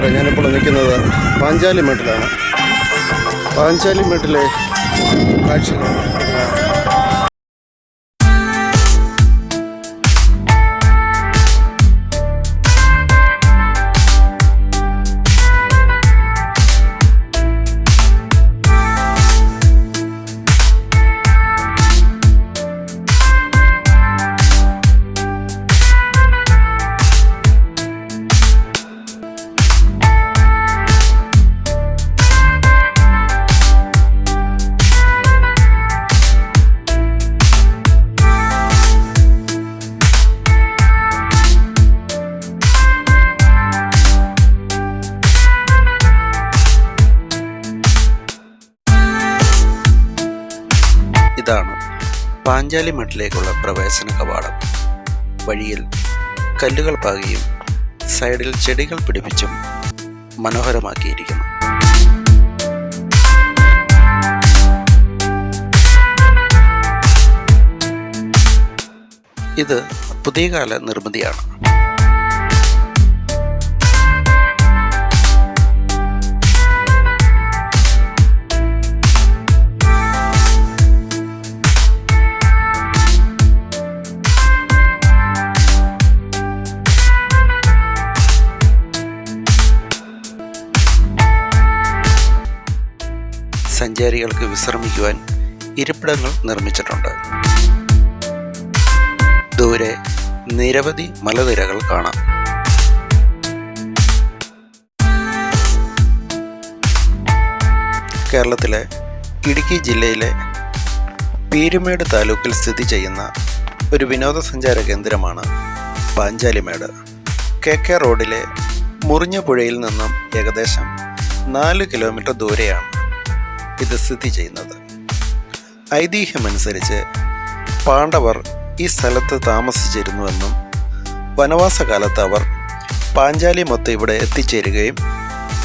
നമസ്കാരം. ഞാനിപ്പോൾ നിൽക്കുന്നത് പാഞ്ചാലി മേട്ടിലാണ്. പാഞ്ചാലി മേട്ടിലെ കാഴ്ചകൾ ഇതാണ് പാഞ്ചാലി മഠിലേക്കുള്ള പ്രവേശന കവാടം. വഴിയിൽ കല്ലുകൾ പാകിയും സൈഡിൽ ചെടികൾ പിടിപ്പിച്ചും മനോഹരമാക്കിയിരിക്കുന്നു. ഇത് പുതിയകാല നിർമ്മിതിയാണ്. സഞ്ചാരികൾക്ക് വിശ്രമിക്കുവാൻ ഇരിപ്പിടങ്ങൾ നിർമ്മിച്ചിട്ടുണ്ട്. ദൂരെ നിരവധി മലനിരകൾ കാണാം. കേരളത്തിലെ ഇടുക്കി ജില്ലയിലെ പീരുമേട് താലൂക്കിൽ സ്ഥിതി ചെയ്യുന്ന ഒരു വിനോദസഞ്ചാര കേന്ദ്രമാണ് പാഞ്ചാലിമേട്. കെ കെ റോഡിലെ മുറിഞ്ഞ പുഴയിൽ നിന്നും ഏകദേശം നാല് കിലോമീറ്റർ ദൂരെയാണ് ഇത് സ്ഥിതി ചെയ്യുന്നത്. ഐതിഹ്യമനുസരിച്ച് പാണ്ഡവർ ഈ സ്ഥലത്ത് താമസിച്ചിരുന്നുവെന്നും വനവാസകാലത്ത് അവർ പാഞ്ചാലി മൊത്തം ഇവിടെ എത്തിച്ചേരുകയും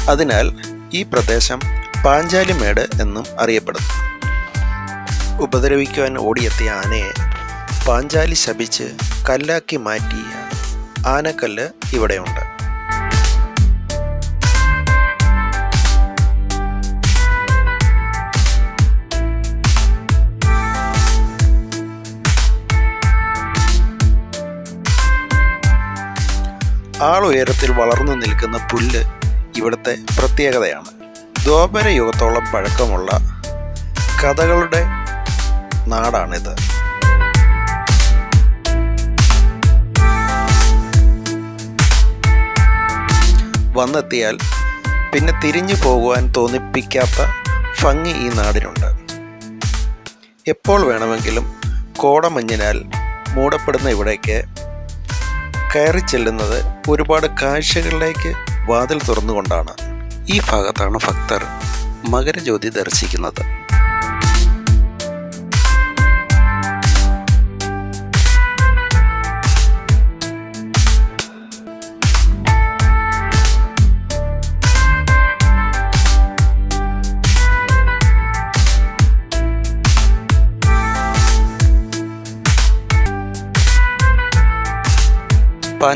അതിനാൽ ഈ പ്രദേശം പാഞ്ചാലിമേട് എന്നും അറിയപ്പെടുന്നു. ഉപദ്രവിക്കുവാൻ ഓടിയെത്തിയ ആനയെ പാഞ്ചാലി ശപിച്ച് കല്ലാക്കി മാറ്റിയ ആനക്കല്ല് ഇവിടെയുണ്ട്. ആളുയരത്തിൽ വളർന്നു നിൽക്കുന്ന പുല്ല് ഇവിടുത്തെ പ്രത്യേകതയാണ്. ദ്വാപര യുഗത്തോളം പഴക്കമുള്ള കഥകളുടെ നാടാണിത്. വന്നെത്തിയാൽ പിന്നെ തിരിഞ്ഞു പോകുവാൻ തോന്നിപ്പിക്കാത്ത ഭംഗി ഈ നാടിനുണ്ട്. എപ്പോൾ വേണമെങ്കിലും കോടമഞ്ഞിനാൽ മൂടപ്പെടുന്ന ഇവിടേക്ക് കയറി ചെല്ലുന്നത് ഒരുപാട് കാഴ്ചകളിലേക്ക് വാതിൽ തുറന്നുകൊണ്ടാണ്. ഈ ഭാഗത്താണ് ഭക്തർ മകരജ്യോതി ദർശിക്കുന്നത്.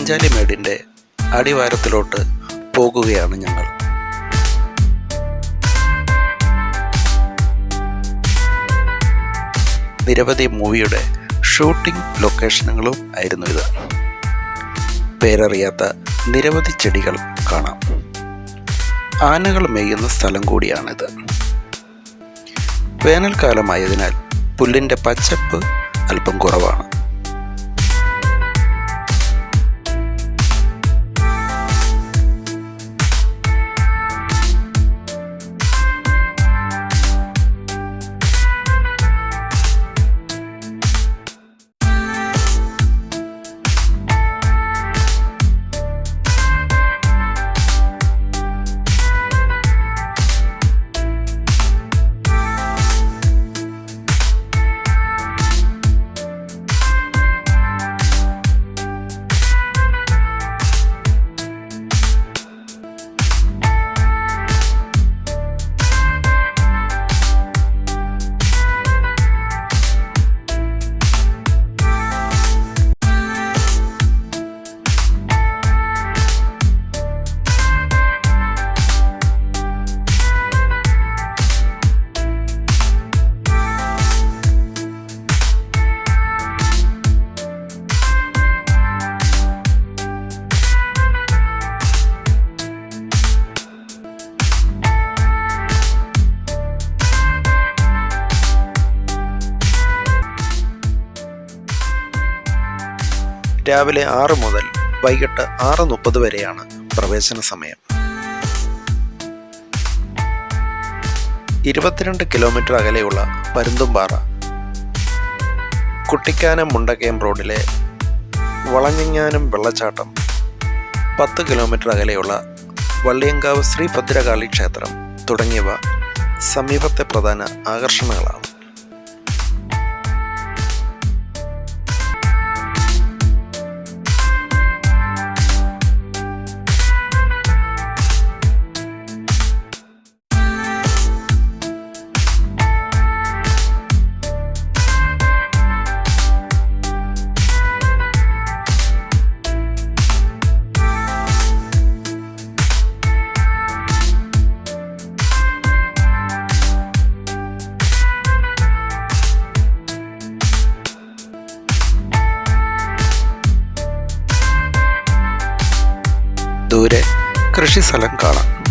പാഞ്ചാലിമേടിന്റെ അടിവാരത്തിലോട്ട് പോകുകയാണ് ഞങ്ങൾ. നിരവധി മൂവിയുടെ ഷൂട്ടിംഗ് ലൊക്കേഷനുകളും ആയിരുന്നു ഇത്. പേരറിയാത്ത നിരവധി ചെടികൾ കാണാം. ആനകൾ മേയുന്ന സ്ഥലം കൂടിയാണിത്. വേനൽക്കാലമായതിനാൽ പുല്ലിന്റെ പച്ചപ്പ് അല്പം കുറവാണ്. രാവിലെ ആറ് മുതൽ വൈകിട്ട് ആറ് മുപ്പത് വരെയാണ് പ്രവേശന സമയം. ഇരുപത്തിരണ്ട് കിലോമീറ്റർ അകലെയുള്ള പരുന്തുംപാറ കുട്ടിക്കാനം മുണ്ടക്കയം റോഡിലെ വളഞ്ഞിങ്ങാനം വെള്ളച്ചാട്ടം പത്ത് കിലോമീറ്റർ അകലെയുള്ള വള്ളിയങ്കാവ് ശ്രീ ഭദ്രകാളി ക്ഷേത്രം തുടങ്ങിയവ സമീപത്തെ പ്രധാന ആകർഷണങ്ങളാണ്. ദൂരെ. കൃഷി സ്ഥലം കാണാം.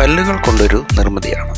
കല്ലുകൾ കൊണ്ടൊരു നിർമ്മിതിയാണ്.